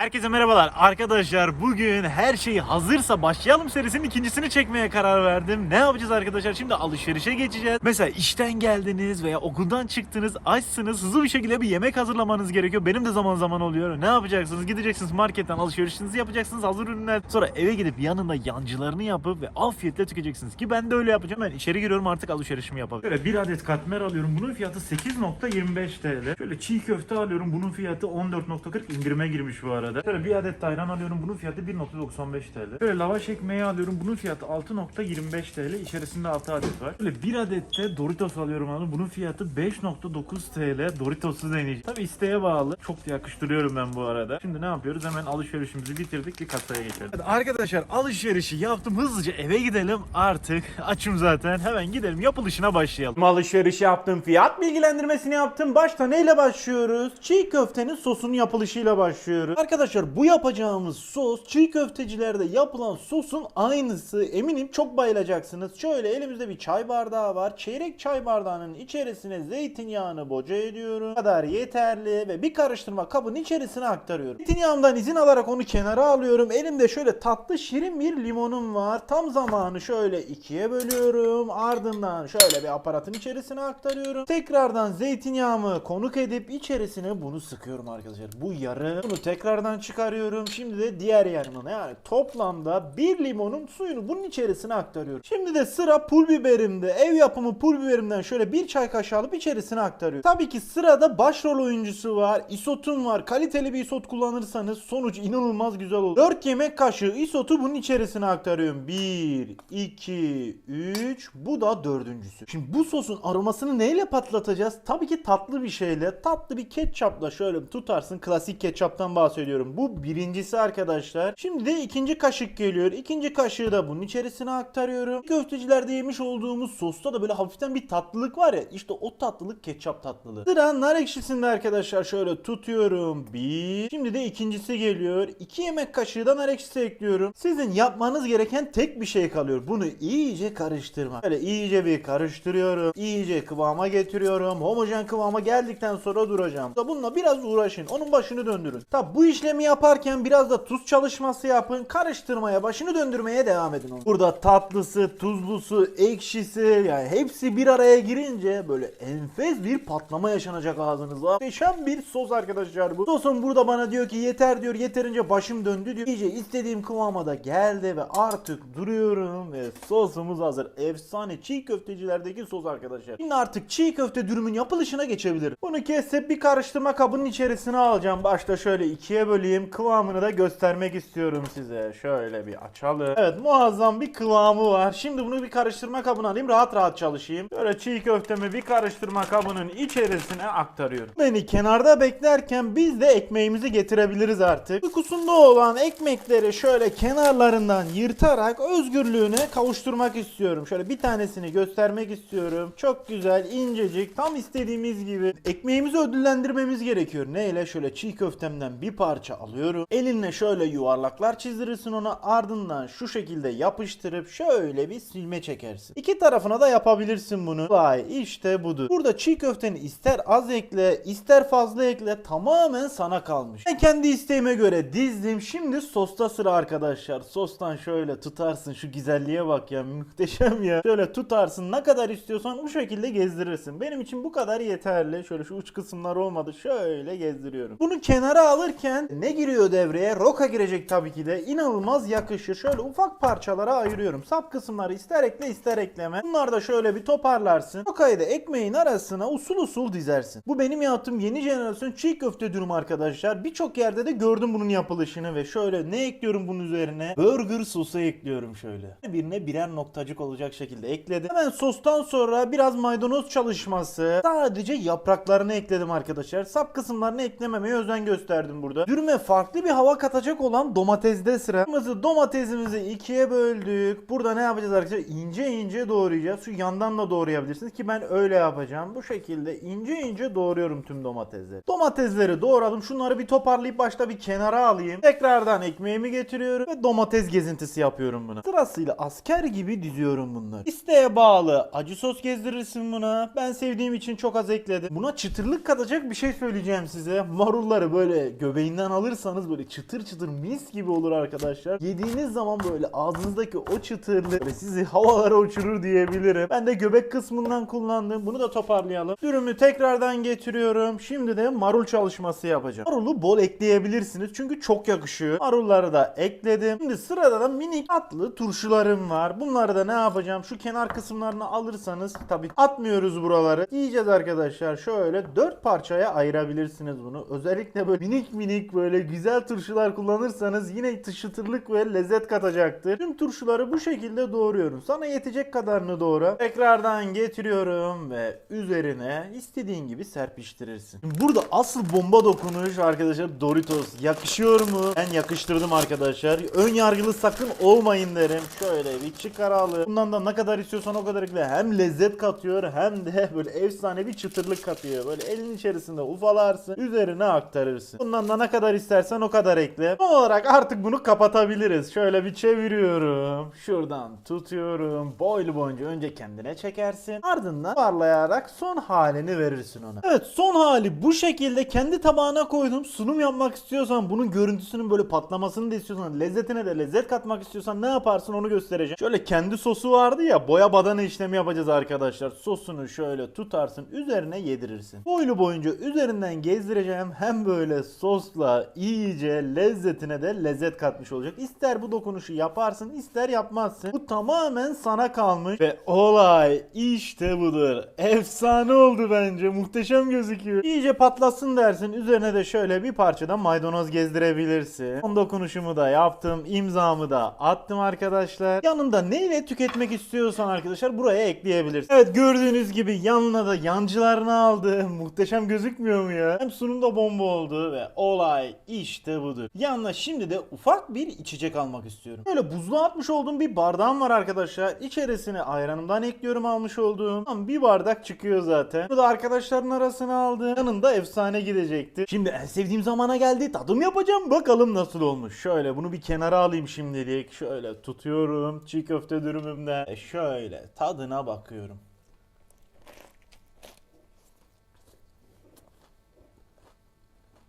Herkese merhabalar arkadaşlar bugün her şey hazırsa başlayalım serisinin ikincisini çekmeye karar verdim. Ne yapacağız arkadaşlar şimdi alışverişe geçeceğiz. Mesela işten geldiniz veya okuldan çıktınız açsınız hızlı bir şekilde bir yemek hazırlamanız gerekiyor. Benim de zaman zaman oluyor. Ne yapacaksınız gideceksiniz marketten alışverişinizi yapacaksınız hazır ürünler. Sonra eve gidip yanında yancılarını yapıp ve afiyetle tüketeceksiniz. Ki ben de öyle yapacağım. Ben içeri giriyorum artık alışverişimi yapalım. Şöyle bir adet katmer alıyorum. Bunun fiyatı 8.25 TL. Şöyle çiğ köfte alıyorum. Bunun fiyatı 14.40 indirime girmiş bu arada. Şöyle bir adet ayran alıyorum. Bunun fiyatı 1.95 TL. Şöyle lavaş ekmeği alıyorum. Bunun fiyatı 6.25 TL. İçerisinde 6 adet var. Şöyle bir adet de Doritos alıyorum abi. Bunun fiyatı 5.9 TL. Doritos'u deneyeceğim. Tabi isteğe bağlı. Çok yakıştırıyorum ben bu arada. Şimdi ne yapıyoruz? Hemen alışverişimizi bitirdik. Bir kasaya geçelim. Hadi arkadaşlar alışverişi yaptım. Hızlıca eve gidelim. Artık açım zaten. Hemen gidelim. Yapılışına başlayalım. Alışveriş yaptım. Fiyat bilgilendirmesini yaptım. Başta neyle başlıyoruz? Çiğ köftenin sosunun yapılışıyla başlıyoruz. Arkadaşlar bu yapacağımız sos çiğ köftecilerde yapılan sosun aynısı. Eminim çok bayılacaksınız. Şöyle elimizde bir çay bardağı var. Çeyrek çay bardağının içerisine zeytinyağını boca ediyorum. Kadar yeterli ve bir karıştırma kabın içerisine aktarıyorum. Zeytinyağımdan izin alarak onu kenara alıyorum. Elimde şöyle tatlı şirin bir limonum var. Tam zamanı şöyle ikiye bölüyorum. Ardından şöyle bir aparatın içerisine aktarıyorum. Tekrardan zeytinyağımı konuk edip içerisine bunu sıkıyorum arkadaşlar. Bu yarı. Bunu tekrardan çıkarıyorum. Şimdi de diğer yarımına yani toplamda bir limonun suyunu bunun içerisine aktarıyorum. Şimdi de sıra pul biberimde. Ev yapımı pul biberimden şöyle bir çay kaşığı alıp içerisine aktarıyorum. Tabii ki sırada başrol oyuncusu var. Isotum var. Kaliteli bir isot kullanırsanız sonuç inanılmaz güzel olur. 4 yemek kaşığı isotu bunun içerisine aktarıyorum. 1, 2, 3. Bu da dördüncüsü. Şimdi bu sosun aromasını neyle patlatacağız? Tabii ki tatlı bir şeyle. Tatlı bir ketçapla şöyle tutarsın. Klasik ketçaptan bahsediyorum. Bu birincisi arkadaşlar. Şimdi de ikinci kaşık geliyor. İkinci kaşığı da bunun içerisine aktarıyorum. Köftecilerde yemiş olduğumuz sosta da böyle hafiften bir tatlılık var ya. İşte o tatlılık ketçap tatlılığı. Sıra nar ekşisinde arkadaşlar şöyle tutuyorum. Bir. Şimdi de ikincisi geliyor. İki yemek kaşığı da nar ekşisi ekliyorum. Sizin yapmanız gereken tek bir şey kalıyor. Bunu iyice karıştırma. Böyle iyice bir karıştırıyorum. İyice kıvama getiriyorum. Homojen kıvama geldikten sonra duracağım. Bununla biraz uğraşın. Onun başını döndürün. Tabi bu işlemi yaparken biraz da tuz çalışması yapın. Karıştırmaya, başını döndürmeye devam edin. Onu. Burada tatlısı, tuzlusu, ekşisi yani hepsi bir araya girince böyle enfes bir patlama yaşanacak ağzınızda. Muhteşem bir sos arkadaşlar bu. Sosun burada bana diyor ki yeter diyor. Yeterince başım döndü diyor. İyice istediğim kıvama da geldi ve artık duruyorum ve sosumuz hazır. Efsane çiğ köftecilerdeki sos arkadaşlar. Şimdi artık çiğ köfte dürümün yapılışına geçebilirim. Bunu kesip bir karıştırma kabının içerisine alacağım. Başta şöyle ikiye böleyim. Kıvamını da göstermek istiyorum size. Şöyle bir açalım. Evet muazzam bir kıvamı var. Şimdi bunu bir karıştırma kabına alayım. Rahat rahat çalışayım. Böyle çiğ köftemi bir karıştırma kabının içerisine aktarıyorum. Beni kenarda beklerken biz de ekmeğimizi getirebiliriz artık. Uykusunda olan ekmekleri şöyle kenarlarından yırtarak özgürlüğüne kavuşturmak istiyorum. Şöyle bir tanesini göstermek istiyorum. Çok güzel, incecik, tam istediğimiz gibi. Ekmeğimizi ödüllendirmemiz gerekiyor. Neyle? Şöyle çiğ köftemden bir parça alıyorum. Elinle şöyle yuvarlaklar çizdirirsin ona. Ardından şu şekilde yapıştırıp şöyle bir silme çekersin. İki tarafına da yapabilirsin bunu. Vay işte budur. Burada çiğ köfteni ister az ekle, ister fazla ekle. Tamamen sana kalmış. Ben kendi isteğime göre dizdim. Şimdi sosta sıra arkadaşlar. Sostan şöyle tutarsın. Şu güzelliğe bak ya. Muhteşem ya. Şöyle tutarsın. Ne kadar istiyorsan bu şekilde gezdirirsin. Benim için bu kadar yeterli. Şöyle şu uç kısımlar olmadı. Şöyle gezdiriyorum. Bunu kenara alırken ne giriyor devreye? Roka girecek tabii ki de. İnanılmaz yakışır. Şöyle ufak parçalara ayırıyorum. Sap kısımları ister ekle ister ekleme. Bunlar da şöyle bir toparlarsın. Rokayı da ekmeğin arasına usul usul dizersin. Bu benim yaptığım yeni jenerasyon çiğ köfte dürüm arkadaşlar. Birçok yerde de gördüm bunun yapılışını ve şöyle ne ekliyorum bunun üzerine? Burger sosu ekliyorum şöyle. Birine birer noktacık olacak şekilde ekledim. Hemen sostan sonra biraz maydanoz çalışması. Sadece yapraklarını ekledim arkadaşlar. Sap kısımlarını eklememeye özen gösterdim burada. Dürüme farklı bir hava katacak olan domatesde sıra. Domatesimizi ikiye böldük. Burada ne yapacağız arkadaşlar? İnce ince doğrayacağız. Şu yandan da doğrayabilirsiniz ki ben öyle yapacağım. Bu şekilde ince ince doğruyorum tüm domatesleri. Domatesleri doğradım. Şunları bir toparlayıp başta bir kenara alayım. Tekrardan ekmeğimi getiriyorum ve domates gezintisi yapıyorum bunu. Sırasıyla asker gibi diziyorum bunları. İsteğe bağlı acı sos gezdirirsin buna. Ben sevdiğim için çok az ekledim. Buna çıtırlık katacak bir şey söyleyeceğim size. Marulları böyle göbeğinden Dışarıdan alırsanız böyle çıtır çıtır mis gibi olur arkadaşlar. Yediğiniz zaman böyle ağzınızdaki o çıtırlık böyle sizi havalara uçurur diyebilirim. Ben de göbek kısmından kullandım. Bunu da toparlayalım. Dürümü tekrardan getiriyorum. Şimdi de marul çalışması yapacağım. Marulu bol ekleyebilirsiniz çünkü çok yakışıyor. Marulları da ekledim. Şimdi sırada da minik tatlı turşularım var. Bunları da ne yapacağım? Şu kenar kısımlarını alırsanız tabii atmıyoruz buraları. Yiyeceğiz arkadaşlar. Şöyle dört parçaya ayırabilirsiniz bunu. Özellikle böyle minik minik böyle güzel turşular kullanırsanız yine çıtırlık ve lezzet katacaktır. Tüm turşuları bu şekilde doğruyorum. Sana yetecek kadarını doğra. Tekrardan getiriyorum ve üzerine istediğin gibi serpiştirirsin. Burada asıl bomba dokunuş arkadaşlar Doritos. Yakışıyor mu? Ben yakıştırdım arkadaşlar. Ön yargılı sakın olmayın derim. Şöyle bir çıkaralım. Bundan da ne kadar istiyorsan o kadar ekle. Hem lezzet katıyor hem de böyle efsane bir çıtırlık katıyor. Böyle elin içerisinde ufalarsın. Üzerine aktarırsın. Bundan da ne kadar istersen o kadar ekle. Son olarak artık bunu kapatabiliriz. Şöyle bir çeviriyorum. Şuradan tutuyorum. Boylu boyunca önce kendine çekersin. Ardından parlayarak son halini verirsin ona. Evet son hali bu şekilde kendi tabağına koydum. Sunum yapmak istiyorsan bunun görüntüsünün böyle patlamasını da istiyorsan lezzetine de lezzet katmak istiyorsan ne yaparsın onu göstereceğim. Şöyle kendi sosu vardı ya boya badana işlemi yapacağız arkadaşlar. Sosunu şöyle tutarsın üzerine yedirirsin. Boylu boyunca üzerinden gezdireceğim. Hem böyle sosla iyice lezzetine de lezzet katmış olacak. İster bu dokunuşu yaparsın ister yapmazsın. Bu tamamen sana kalmış. Ve olay işte budur. Efsane oldu bence. Muhteşem gözüküyor. İyice patlasın dersin. Üzerine de şöyle bir parçadan maydanoz gezdirebilirsin. Son dokunuşumu da yaptım. imzamı da attım arkadaşlar. Yanında neyle tüketmek istiyorsan arkadaşlar buraya ekleyebilirsin. Evet gördüğünüz gibi yanına da yancılarını aldı. Muhteşem gözükmüyor mu ya? Hem sunumda bomba oldu ve olay işte budur. Yanına şimdi de ufak bir içecek almak istiyorum. Böyle buzluğa atmış olduğum bir bardağım var arkadaşlar. İçerisine ayranımdan ekliyorum almış olduğum. Tam bir bardak çıkıyor zaten. Bu da arkadaşların arasına aldım. Yanında efsane gidecekti. Şimdi en sevdiğim zamana geldi. Tadım yapacağım. Bakalım nasıl olmuş. Şöyle bunu bir kenara alayım şimdilik. Şöyle tutuyorum. Çiğ köfte dürümümde. E şöyle tadına bakıyorum.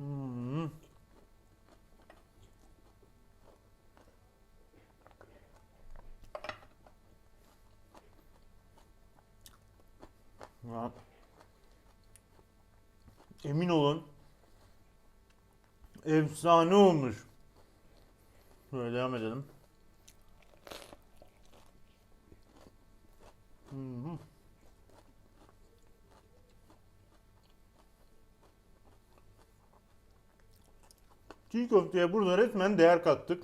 Hmm. Ya. Emin olun. Efsane olmuş. Böyle devam edelim. Hı. Çiğ köfteye burada resmen değer kattık.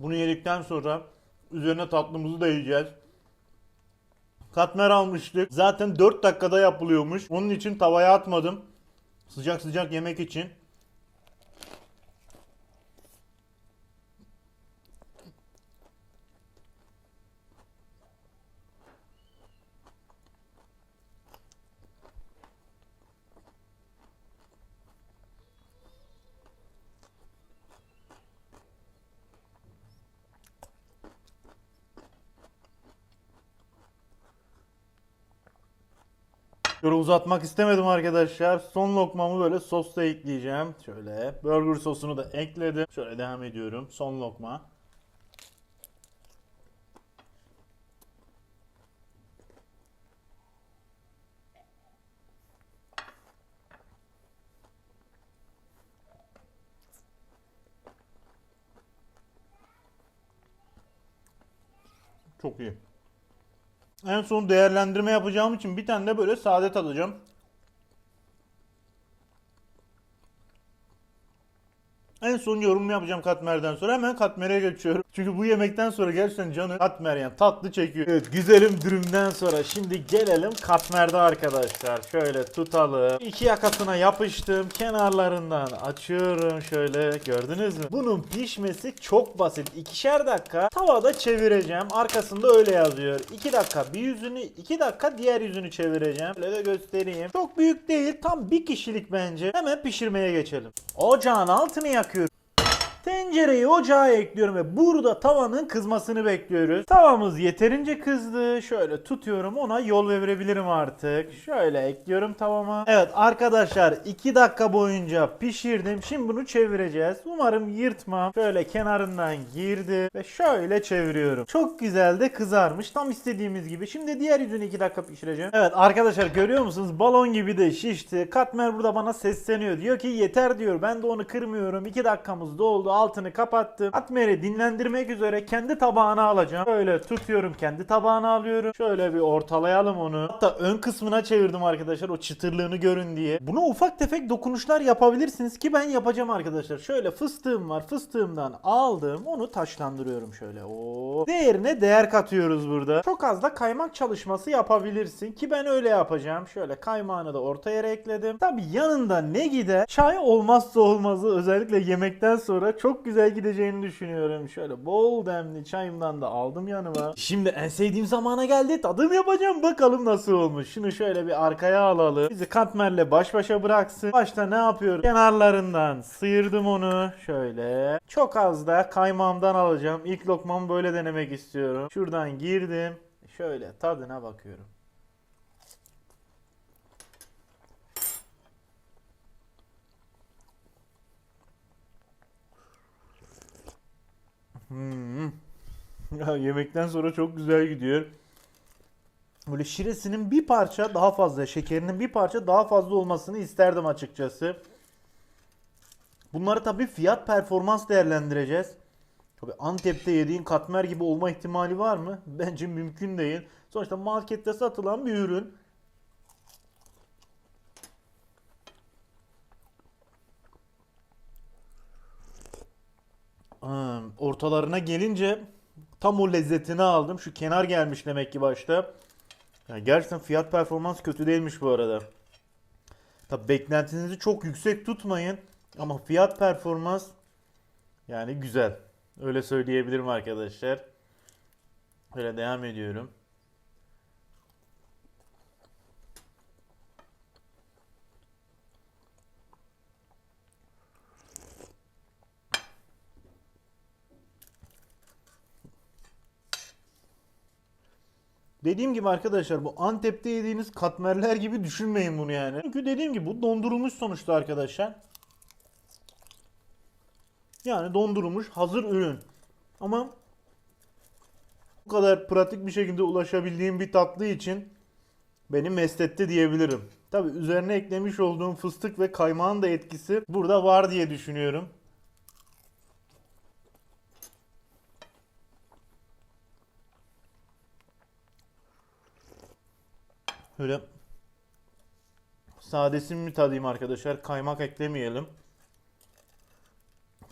Bunu yedikten sonra üzerine tatlımızı da yiyeceğiz. Katmer almıştık. Zaten 4 dakikada yapılıyormuş. Onun için tavaya atmadım. Sıcak sıcak yemek için. Böyle uzatmak istemedim arkadaşlar. Son lokmamı böyle sosla ekleyeceğim. Şöyle burger sosunu da ekledim. Şöyle devam ediyorum. Son lokma. Çok iyi. En son değerlendirme yapacağım için bir tane de böyle sade alacağım. En son yorum yapacağım katmerden sonra hemen katmere geçiyorum. Çünkü bu yemekten sonra gerçekten canı katmer yani tatlı çekiyor. Evet güzelim dürümden sonra şimdi gelelim katmerde arkadaşlar. Şöyle tutalım. İki yakasına yapıştım. Kenarlarından açıyorum şöyle gördünüz mü? Bunun pişmesi çok basit. İkişer dakika tavada çevireceğim. Arkasında öyle yazıyor. 2 dakika bir yüzünü 2 dakika diğer yüzünü çevireceğim. Şöyle de göstereyim. Çok büyük değil tam bir kişilik bence. Hemen pişirmeye geçelim. Ocağın altını yakıyorum. Tencereyi ocağa ekliyorum ve burada tavanın kızmasını bekliyoruz. Tavamız yeterince kızdı. Şöyle tutuyorum ona yol verebilirim artık. Şöyle ekliyorum tavama. Evet arkadaşlar 2 dakika boyunca pişirdim. Şimdi bunu çevireceğiz. Umarım yırtmam. Şöyle kenarından girdi ve şöyle çeviriyorum. Çok güzel de kızarmış. Tam istediğimiz gibi. Şimdi diğer yüzünü 2 dakika pişireceğim. Evet arkadaşlar görüyor musunuz? Balon gibi de şişti. Katmer burada bana sesleniyor. Diyor ki yeter diyor. Ben de onu kırmıyorum. 2 dakikamız doldu. Altını kapattım. Katmer'i dinlendirmek üzere kendi tabağına alacağım. Şöyle tutuyorum. Kendi tabağına alıyorum. Şöyle bir ortalayalım onu. Hatta ön kısmına çevirdim arkadaşlar. O çıtırlığını görün diye. Buna ufak tefek dokunuşlar yapabilirsiniz ki ben yapacağım arkadaşlar. Şöyle fıstığım var. Fıstığımdan aldım. Onu taşlandırıyorum şöyle. Oo. Değerine değer katıyoruz burada. Çok az da kaymak çalışması yapabilirsin ki ben öyle yapacağım. Şöyle kaymağını da orta yere ekledim. Tabi yanında ne gider? Çay olmazsa olmazı özellikle yemekten sonra çok güzel gideceğini düşünüyorum. Şöyle bol demli çayımdan da aldım yanıma. Şimdi en sevdiğim zamana geldi. Tadım yapacağım. Bakalım nasıl olmuş. Şunu şöyle bir arkaya alalım. Bizi katmerle baş başa bıraksın. Başta ne yapıyorum? Kenarlarından sıyırdım onu. Şöyle. Çok az da kaymağımdan alacağım. İlk lokmamı böyle denemek istiyorum. Şuradan girdim. Şöyle tadına bakıyorum. Hmm. Ya yemekten sonra çok güzel gidiyor. Böyle şiresinin bir parça daha fazla, şekerinin bir parça daha fazla olmasını isterdim açıkçası. Bunları tabii fiyat performans değerlendireceğiz. Tabii Antep'te yediğin katmer gibi olma ihtimali var mı? Bence mümkün değil. Sonuçta markette satılan bir ürün. Ortalarına gelince tam o lezzetini aldım. Şu kenar gelmiş demek ki başta. Ya gerçekten fiyat performans kötü değilmiş bu arada. Tabi beklentinizi çok yüksek tutmayın. Ama fiyat performans yani güzel. Öyle söyleyebilirim arkadaşlar. Böyle devam ediyorum. Dediğim gibi arkadaşlar bu Antep'te yediğiniz katmerler gibi düşünmeyin bunu yani. Çünkü dediğim gibi bu dondurulmuş sonuçta arkadaşlar. Yani dondurulmuş hazır ürün. Ama bu kadar pratik bir şekilde ulaşabildiğim bir tatlı için beni mesletti diyebilirim. Tabi üzerine eklemiş olduğum fıstık ve kaymağın da etkisi burada var diye düşünüyorum. Böyle sadesini mi tadayım arkadaşlar? Kaymak eklemeyelim.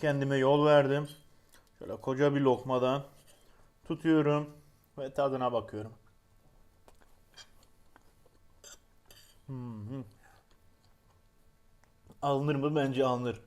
Kendime yol verdim. Şöyle koca bir lokmadan tutuyorum ve tadına bakıyorum. Hmm. Alınır mı? Bence alınır.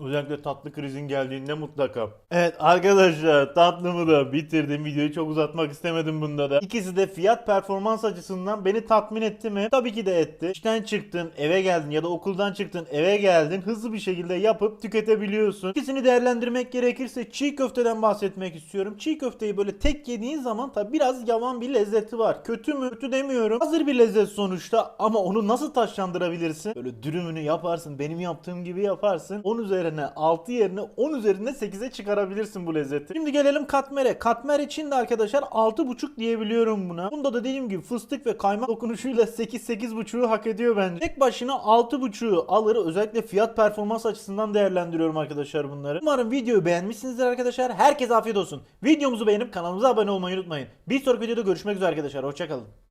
Özellikle tatlı krizin geldiğinde mutlaka. Evet arkadaşlar tatlımı da bitirdim. Videoyu çok uzatmak istemedim bunda da. İkisi de fiyat performans açısından beni tatmin etti mi? Tabii ki de etti. İşten çıktın eve geldin ya da okuldan çıktın eve geldin. Hızlı bir şekilde yapıp tüketebiliyorsun. İkisini değerlendirmek gerekirse çiğ köfteden bahsetmek istiyorum. Çiğ köfteyi böyle tek yediğin zaman tabii biraz yavan bir lezzeti var. Kötü mü? Kötü demiyorum. Hazır bir lezzet sonuçta ama onu nasıl taşlandırabilirsin? Böyle dürümünü yaparsın. Benim yaptığım gibi yaparsın. 10 üzerine 6 yerine 10 üzerine 8'e çıkarabilirsin bu lezzeti. Şimdi gelelim katmere. Katmer için de arkadaşlar 6.5 diyebiliyorum buna. Bunda da dediğim gibi fıstık ve kaymak dokunuşuyla 8-8.5'u hak ediyor bence. Tek başına 6.5'u alır. Özellikle fiyat performans açısından değerlendiriyorum arkadaşlar bunları. Umarım videoyu beğenmişsinizdir arkadaşlar. Herkese afiyet olsun. Videomuzu beğenip kanalımıza abone olmayı unutmayın. Bir sonraki videoda görüşmek üzere arkadaşlar. Hoşçakalın.